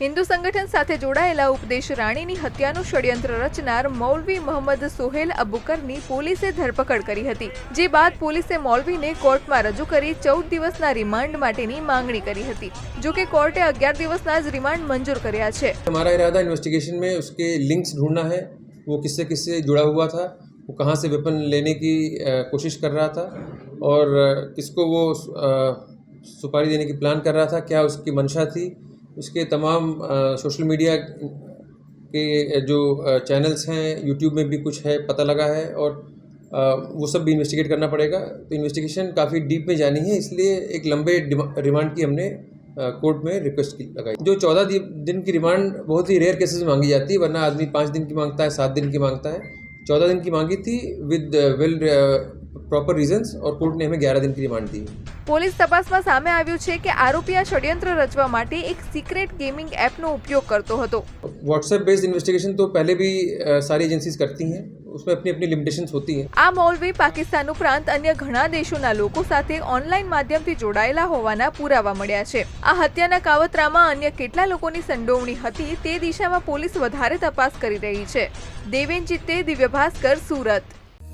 હિન્દુ સંગઠન સાથે જોડાયેલા ઉપદેશ રાણીની હત્યાનું ષડયંત્ર રચનાર મૌલવી મોહમ્મદ સોહેલ અબુકરની પોલીસે ધરપકડ કરી હતી જે બાદ પોલીસે મૌલવીને કોર્ટમાં રજૂ કરી ચૌદ દિવસના રિમાન્ડ માટેની માંગણી કરી હતી જો કે કોર્ટે અગિયાર દિવસના જ રિમાન્ડ મંજૂર કર્યા છે हमारा इरादा इन्वेस्टिगेशन में उसके लिंक्स ढूंढना है वो किससे किससे जुड़ा हुआ था वो कहाँ से वेपन लेने की अ, कोशिश कर रहा था और अ, किसको वो अ, सुपारी देने की प्लान कर रहा था क्या उसकी मंशा थी उसके तमाम सोशल मीडिया के जो चैनल्स हैं, यूट्यूब में भी कुछ है, पता लगा है और वो सब भी इन्वेस्टिगेट करना पड़ेगा। तो इन्वेस्टिगेशन काफ़ी डीप में जानी है, इसलिए एक लंबे रिमांड की हमने कोर्ट में रिक्वेस्ट की, लगाई। जो चौदह दिन की रिमांड बहुत ही रेयर केसेस में मांगी जाती है, वरना आदमी पाँच दिन की माँगता है, सात दिन की माँगता है। चौदह दिन की मांगी थी with well प्रॉपर रीजंस और कोर्ट ने हमें ग्यारह दिन की रिमांड दी પોલીસ તપાસમાં સામે આવ્યું છે કે આરોપી આ ષડયંત્ર રચવા માટે એક સિક્રેટ ગેમિંગ એપનો ઉપયોગ કરતો હતો व्हाट्सएप बेस्ड इन्वेस्टिगेशन तो पहले भी अ, सारी एजेंसीज करती हैं उसमें अपनी अपनी लिमिटेशंस होती हैं આ મૌલવી પાકિસ્તાન ઉપરાંત અન્ય ઘણા દેશોના લોકો સાથે ઓનલાઈન માધ્યમથી જોડાયેલા હોવાના પુરાવા મળ્યા છે આ હત્યાના કાવતરામાં અન્ય કેટલા લોકોની સંડોવણી હતી તે દિશામાં પોલીસ વધારે તપાસ કરી રહી છે દેવેન ચિત્તે દિવ્ય ભાસ્કર સુરત